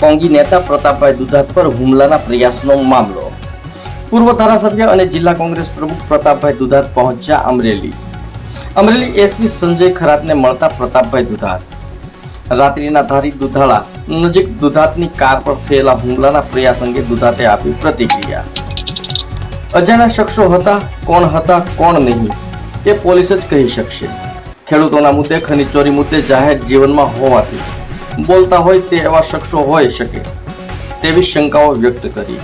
કોંગી નેતા પ્રતાપભાઈ દુધાત પર હુમલાના પ્રયાસનો મામલો. પૂર્વ ધારાસભ્ય અને જિલ્લા કોંગ્રેસ પ્રમુખ પ્રતાપભાઈ દુધાત પહોંચ્યા અમરેલી. અમરેલી એસપી સંજય ખરાતને મળતા પ્રતાપભાઈ દુધાત. રાત્રિના ધારી દુધાળા નજીક દુધાતની કાર પર થયેલા હુમલાના પ્રયાસ અંગે દુધાતે આપી પ્રતિક્રિયા. અજાણ્યા શખ્સો હતા, કોણ હતા, કોણ નહીં તે પોલીસ જ કહી શકશે. ખેડૂતોના મુદ્દે ખનીચોરી મુદ્દે જાહેર જીવનમાં હોવાથી. બોલતા હોય તે એવા શખ્સો હોઈ શકે. તેવી શંકાઓ વ્યક્ત કરી.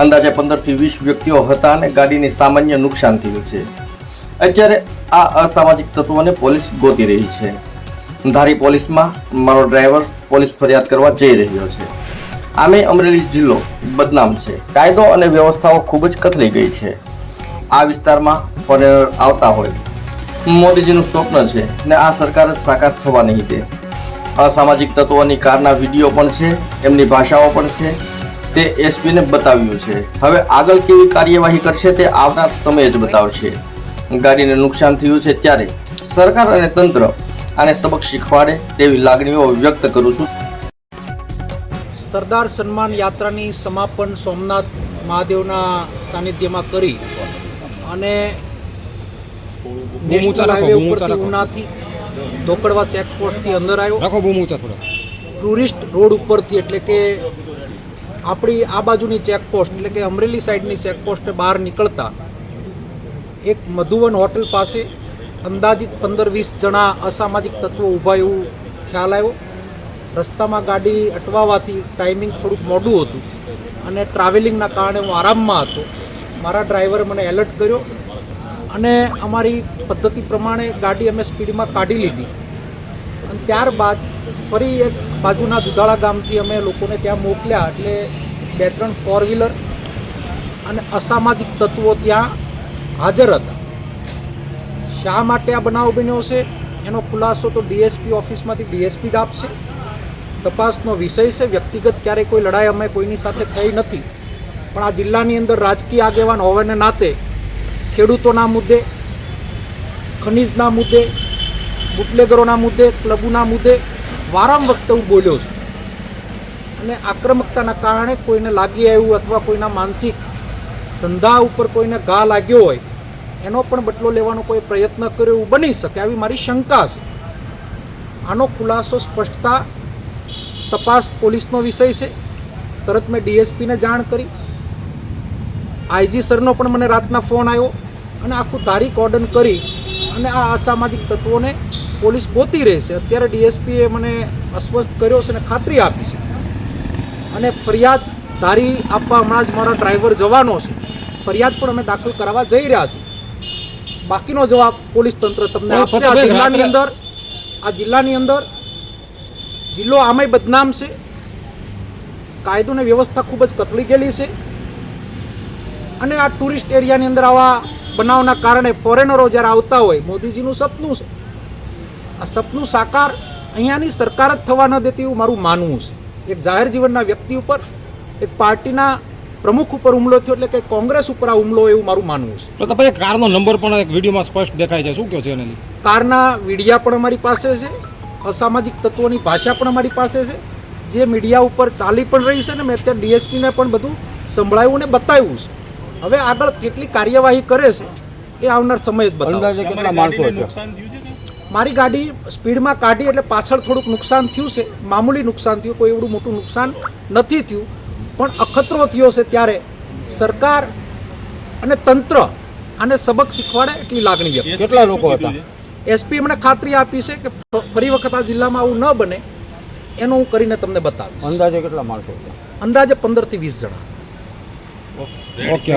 અંદાજે પંદરથી વીસ વ્યક્તિઓ હતા અને ગાડીને સામાન્ય નુકસાન થયું છે. અત્યારે આ અસામાજિક તત્વોને પોલીસ ગોતી રહી છે. ધારી પોલીસમાં મારો ડ્રાઈવર પોલીસ ફરિયાદ કરવા જઈ રહ્યો છે. આમે અમરેલી જિલ્લો બદનામ છે. કાયદો અને વ્યવસ્થાઓ ખૂબ જ કથળી ગઈ છે. આ વિસ્તારમાં ફોરેનર આવતા હોય. મોદીજીનું સ્વપ્ન છે ને આ સરકાર સાકાર થવા નહીં દે. અસામાજિક તત્વોની કારના વીડિયો પણ છે એમની ભાષાઓ પણ છે. તે એસપીને બતાવ્યું છે. હવે આગળ કેવી કાર્યવાહી કરશે તે આવનાર સમય જ બતાવશે. ગાડીને નુકસાન થયું છે ત્યારે સરકાર અને તંત્ર આને સબક શીખવાડે તેવી લાગણીઓ વ્યક્ત કરું છું. સરદાર સન્માન યાત્રાની સમાપન સોમનાથ મહાદેવના સાનિધ્યમાં કરી અને નેશનલ હાઈવે ઉપરથી ઉનાથી ધોકડવા ચેકપોસ્ટથી અંદર આવ્યો. રાખો બહુ ઊંચા થોડા. ટુરિસ્ટ રોડ ઉપરથી એટલે કે આપણી આ બાજુની ચેકપોસ્ટ એટલે કે અમરેલી સાઈડની ચેકપોસ્ટ બહાર નીકળતા એક મધુવન હોટલ પાસે અંદાજિત પંદર વીસ જણા અસામાજિક તત્વો ઊભા એવું ખ્યાલ આવ્યો. રસ્તામાં ગાડી અટવાવાથી ટાઈમિંગ થોડુંક મોડું હતું અને ટ્રાવેલિંગના કારણે હું આરામમાં હતો. મારા ડ્રાઈવરે મને એલર્ટ કર્યો અને અમારી પદ્ધતિ પ્રમાણે ગાડી અમે સ્પીડમાં કાઢી લીધી. અને ત્યારબાદ ફરી એક બાજુના દુધાળા ગામથી અમે લોકોને ત્યાં મોકલ્યા, એટલે બે ત્રણ ફોર વ્હીલર અને અસામાજિક તત્વો ત્યાં હાજર હતા. શા માટે આ બનાવ બન્યો છે? એનો ખુલાસો તો ડીએસપી ઓફિસમાંથી ડીએસપી જ આપશે. તપાસનો વિષય છે, વ્યક્તિગત ક્યારેય કોઈ લડાઈ અમે કોઈની સાથે થઈ નથી. પણ આ જિલ્લાની અંદર રાજકીય આગેવાન હોવાને નાતે ખેડૂતોના મુદ્દે, ખનીજના મુદ્દે, બુટલેગરોના મુદ્દે, ક્લબોના મુદ્દે વારંવાર વખતે હું બોલ્યો છું. અને આક્રમકતાના કારણે કોઈને લાગી આવ્યું અથવા કોઈના માનસિક ધંધા ઉપર કોઈને ઘા લાગ્યો હોય, એનો પણ બદલો લેવાનો કોઈ પ્રયત્ન કર્યો એવું બની શકે આવી મારી શંકા છે. આનો ખુલાસો સ્પષ્ટતા તપાસ પોલીસનો વિષય છે. તરત મેં ડીએસપીને જાણ કરી. આઈજી સરનો પણ મને રાતના ફોન આવ્યો અને આખું તારીખ ઓર્ડન કરી અને આ અસામાજિક તત્વોને પોલીસ ગોતી રહેશે. અત્યારે ડીએસપીએ મને અસ્વસ્થ કર્યો છે અને ખાતરી આપી છે. અને ફરિયાદ ધારી આપવા હમણાં જ મારા ડ્રાઈવર જવાનો છે. ફરિયાદ પણ અમે દાખલ કરાવવા જઈ રહ્યા છીએ. બાકીનો જવાબ પોલીસ તંત્ર તમને આપશે. આ જિલ્લાની અંદર આ જિલ્લાની અંદર જિલ્લો આમેય બદનામ છે. કાયદો અને વ્યવસ્થા ખૂબ જ કથળી ગયેલી છે. અને આ ટુરિસ્ટ એરિયાની અંદર આવા બનાવના કારણે ફોરેનરો જ્યારે આવતા હોય મોદીજીનું સપનું છે. આ સપનું સાકાર અહીંયાની સરકાર જ થવા ન દેતી એવું મારું માનવું છે. એક જાહેર જીવનના વ્યક્તિ ઉપર એક પાર્ટીના પ્રમુખ ઉપર હુમલો થયો એટલે કે કોંગ્રેસ ઉપર આ હુમલો એવું મારું માનવું છે. તો ભાઈ કારનો નંબર પણ એક વિડીયોમાં સ્પષ્ટ દેખાય છે. શું કહો છો એને કારના વિડિયા પણ અમારી પાસે છે. અસામાજિક તત્વોની ભાષા પણ અમારી પાસે છે. જે મીડિયા ઉપર ચાલી પણ રહી છે ને મેં અત્યારે ડીએસપીને પણ બધું સંભળાયું ને બતાવ્યું છે. હવે આગળ કેટલી કાર્યવાહી કરે છે એ આવનાર સમય જ બતાવશે કેટલા માણસો મારી ગાડી સ્પીડમાં કાઢી એટલે પાછળ થોડુંક નુકસાન થયું છે મામૂલી નુકસાન થયું કોઈ એવડું મોટું નુકસાન નથી થયું પણ અખતરો થયો છે ત્યારે સરકાર અને તંત્ર આને સબક શીખવાડે એટલી લાગણી વ્યક્ત કેટલા લોકો હતા? એસપી એમણે ખાતરી આપી છે કે ફરી વખત આ જિલ્લામાં આવું ન બને એનું હું કરીને તમને બતાવીશ. અંદાજે કેટલા માણસો અંદાજે પંદરથી વીસ જણા. ઓકે.